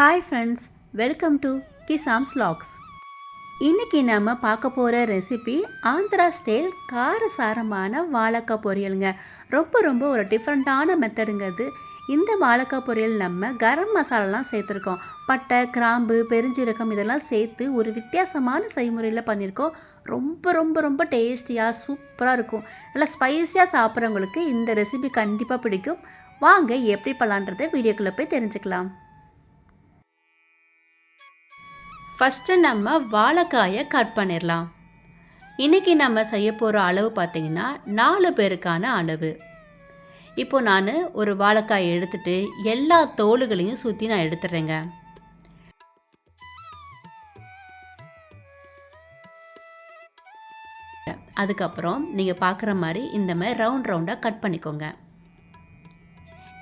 Hi friends welcome to Kisam's logs இன்றைக்கி நம்ம பார்க்க போகிற ரெசிபி ஆந்திரா ஸ்டைல் காரசாரமான வாழைக்காய் பொரியலுங்க. ரொம்ப ரொம்ப ஒரு டிஃப்ரெண்ட்டான மெத்தடுங்கிறது இந்த வாழைக்காய் பொரியல் நம்ம கரம் மசாலாலாம் சேர்த்துருக்கோம். பட்டை கிராம்பு பெருஞ்சீரகம் இதெல்லாம் சேர்த்து ஒரு வித்தியாசமான செய்முறையில் பண்ணியிருக்கோம். ரொம்ப ரொம்ப ரொம்ப டேஸ்டியாக சூப்பராக இருக்கும். நல்லா ஸ்பைஸியாக சாப்பிட்றவங்களுக்கு இந்த ரெசிபி கண்டிப்பாக பிடிக்கும். வாங்க எப்படி பண்ணலான்றதை வீடியோக்குள்ளே போய் தெரிஞ்சுக்கலாம். ஃபஸ்ட்டு நம்ம வாழைக்காயை கட் பண்ணிடலாம். இன்றைக்கி நம்ம செய்ய போகிற அளவு பார்த்திங்கன்னா நாலு பேருக்கான அளவு. இப்போ நான் ஒரு வாழைக்காயை எடுத்துட்டு எல்லா தோலுகளையும் சுற்றி நான் எடுத்துடுறேங்க. அதுக்கப்புறம் நீங்கள் பார்க்குற மாதிரி இந்த மாதிரி ரவுண்ட் ரவுண்டாக கட் பண்ணிக்கோங்க.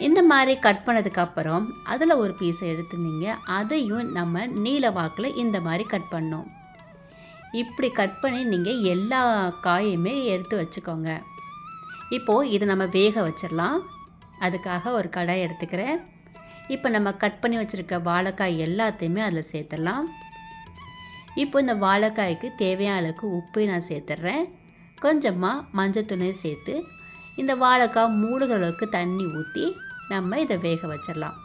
இந்த மாதிரி கட் பண்ணதுக்கப்புறம் அதில் ஒரு பீஸை எடுத்துருந்தீங்க அதையும் நம்ம நீல வாக்கில் இந்த மாதிரி கட் பண்ணோம் இப்படி கட் பண்ணி நீங்கள் எல்லா காயுமே எடுத்து வச்சுக்கோங்க. இப்போது இதை நம்ம வேக வச்சிடலாம். அதுக்காக ஒரு கடாய் எடுத்துக்கிறேன். இப்போ நம்ம கட் பண்ணி வச்சுருக்க வாழைக்காய் எல்லாத்தையுமே அதில் சேர்த்துடலாம். இப்போ இந்த வாழைக்காய்க்கு தேவையான அளவுக்கு உப்பை நான் சேர்த்துட்றேன். கொஞ்சமாக மஞ்சள் துணை சேர்த்து இந்த வாழைக்காய் மூடுகளுக்கு அளவுக்கு தண்ணி ஊற்றி நம்ம இதை வேக வச்சிடலாம்.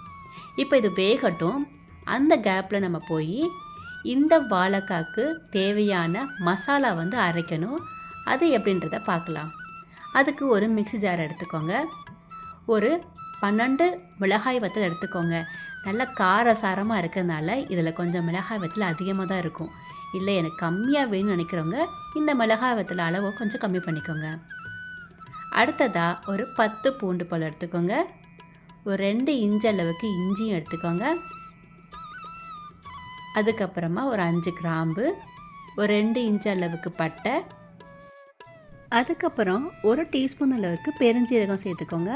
இப்போ இது வேகட்டும். அந்த கேப்பில் நம்ம போய் இந்த வாழைக்காய்க்கு தேவையான மசாலா வந்து அரைக்கணும். அது எப்படின்றத பார்க்கலாம். அதுக்கு ஒரு மிக்சி ஜார் எடுத்துக்கோங்க. ஒரு பன்னெண்டு மிளகாய் வத்தல் எடுத்துக்கோங்க. நல்ல காரசாரமாக இருக்கிறதுனால இதில் கொஞ்சம் மிளகாய் வத்தல் அதிகமாக தான் இருக்கும். இல்லை எனக்கு கம்மியாக வேணும்னு நினைக்கிறவங்க இந்த மிளகாய் வத்தல் அளவை கொஞ்சம் கம்மி பண்ணிக்கோங்க. அடுத்ததாக ஒரு பத்து பூண்டு பழம் எடுத்துக்கோங்க. ஒரு ரெண்டு இன்ச் அளவுக்கு இஞ்சியும் எடுத்துக்கோங்க. அதுக்கப்புறமா ஒரு அஞ்சு கிராம்பு ஒரு ரெண்டு இன்ச் அளவுக்கு பட்டை. அதுக்கப்புறம் ஒரு டீஸ்பூன் அளவுக்கு பெருஞ்சீரகம் சேர்த்துக்கோங்க.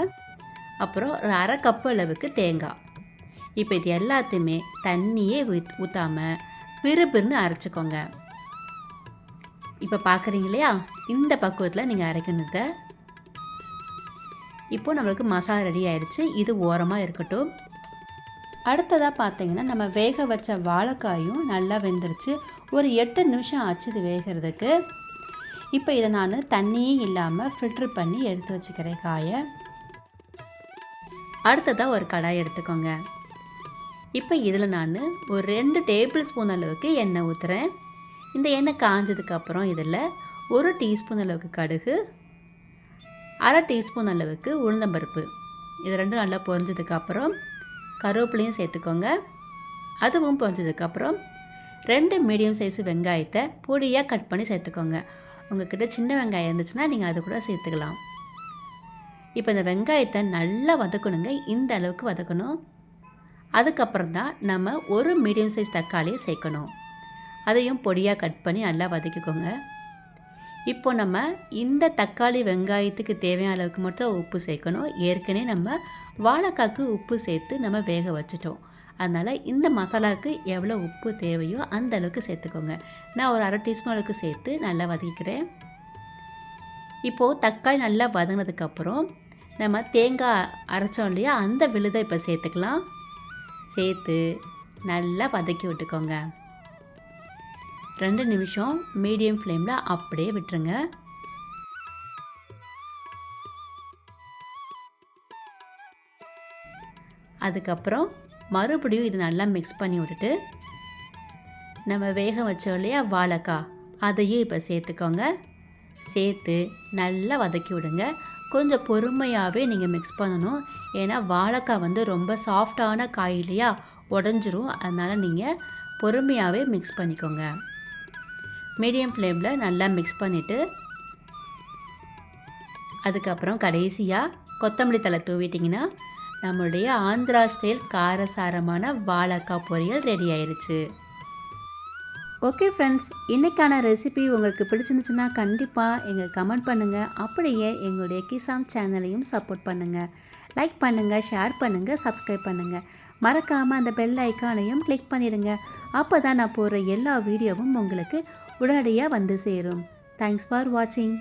அப்புறம் ஒரு அரை கப்பு அளவுக்கு தேங்காய். இப்போ இது எல்லாத்தையுமே தண்ணியே ஊத் ஊற்றாமல் பிறுபிறுன்னு அரைச்சிக்கோங்க. இப்போ பார்க்குறீங்க இல்லையா? இந்த பக்குவத்தில் நீங்கள் அரைக்கணுங்க இப்போ நம்மளுக்கு மசாலா ரெடி ஆயிடுச்சு இது ஓரமாக இருக்கட்டும். அடுத்ததாக பார்த்தீங்கன்னா நம்ம வேக வச்ச வாழைக்காயும் நல்லா வெந்துருச்சு. ஒரு எட்டு நிமிஷம் ஆச்சு இது வேகிறதுக்கு. இப்போ இதை நான் தண்ணியே இல்லாமல் ஃபில்ட்ரு பண்ணி எடுத்து வச்சுக்கிறேன் காயை. அடுத்ததாக ஒரு கடாய் எடுத்துக்கோங்க. இப்போ இதில் நான் ஒரு ரெண்டு டேபிள் ஸ்பூன் அளவுக்கு எண்ணெய் ஊற்றுறேன் இந்த எண்ணெய் காஞ்சதுக்கப்புறம் இதில் ஒரு டீஸ்பூன் அளவுக்கு கடுகு. அரை டீஸ்பூன் அளவுக்கு உளுந்தம்பருப்பு. இது ரெண்டும் நல்லா பொரிஞ்சதுக்கப்புறம் கருவேப்பிலையும் சேர்த்துக்கோங்க. அதுவும் பொரிஞ்சதுக்கப்புறம் ரெண்டு மீடியம் சைஸ் வெங்காயத்தை பொடியாக கட் பண்ணி சேர்த்துக்கோங்க. உங்கள்கிட்ட சின்ன வெங்காயம் இருந்துச்சுன்னா நீங்கள் அது கூட சேர்த்துக்கலாம். இப்போ இந்த வெங்காயத்தை நல்லா வதக்கணுங்க. இந்த அளவுக்கு வதக்கணும். அதுக்கப்புறம் தான் நம்ம ஒரு மீடியம் சைஸ் தக்காளியை சேர்க்கணும். அதையும் பொடியாக கட் பண்ணி நல்லா வதக்கிக்கோங்க. இப்போ நம்ம இந்த தக்காளி வெங்காயத்துக்கு தேவையான அளவுக்கு மட்டும் உப்பு சேர்க்கணும். ஏற்கனவே நம்ம வாழைக்காய்க்கு உப்பு சேர்த்து நம்ம வேக வச்சுட்டோம். அதனால் இந்த மசாலாவுக்கு எவ்வளோ உப்பு தேவையோ அந்த அளவுக்கு சேர்த்துக்கோங்க. நான் ஒரு அரை டீஸ்பூன் அளவுக்கு சேர்த்து நல்லா வதக்கிக்கிறேன். இப்போது தக்காளி நல்லா வதங்கினதுக்கப்புறம் நம்ம தேங்காய் அரைச்சோம் இல்லையா அந்த விழுதை இப்போ சேர்த்துக்கலாம். சேர்த்து நல்லா வதக்கி விட்டுக்கோங்க. ரெண்டு நிமிஷம் மீடியம் ஃப்ளேமில் அப்படியே விட்டுருங்க. அதுக்கப்புறம் மறுபடியும் இது நல்லா மிக்ஸ் பண்ணி விட்டுட்டு நம்ம வேக வச்சோம் இல்லையா வாழைக்காய் அதையும் இப்போ சேர்த்துக்கோங்க. சேர்த்து நல்லா வதக்கி விடுங்க. கொஞ்சம் பொறுமையாகவே நீங்கள் மிக்ஸ் பண்ணணும். ஏன்னா வாழைக்காய் வந்து ரொம்ப சாஃப்டான காய் இல்லையா உடஞ்சிரும். அதனால் நீங்கள் பொறுமையாகவே மிக்ஸ் பண்ணிக்கோங்க. மீடியம் ஃப்ளேமில் நல்லா மிக்ஸ் பண்ணிவிட்டு அதுக்கப்புறம் கடைசியாக கொத்தமல்லி தலை தூவிட்டிங்கன்னா நம்மளுடைய ஆந்திரா ஸ்டைல் காரசாரமான வாழைக்காய் பொரியல் ரெடி ஆயிடுச்சு ஓகே ஃப்ரெண்ட்ஸ் இன்றைக்கான ரெசிபி உங்களுக்கு பிடிச்சிருந்துச்சுன்னா கண்டிப்பாக எங்கள் கமெண்ட் பண்ணுங்கள் அப்படியே எங்களுடைய கிசாம் சேனலையும் சப்போர்ட் பண்ணுங்கள் லைக் பண்ணுங்கள் ஷேர் பண்ணுங்கள் சப்ஸ்கிரைப் பண்ணுங்கள் மறக்காமல் அந்த பெல் ஐக்கானையும் கிளிக் பண்ணிடுங்க. அப்போ தான் நான் போடுற எல்லா வீடியோவும் உங்களுக்கு உடனடியாக வந்து சேரும். தேங்க்ஸ் ஃபார் வாட்சிங்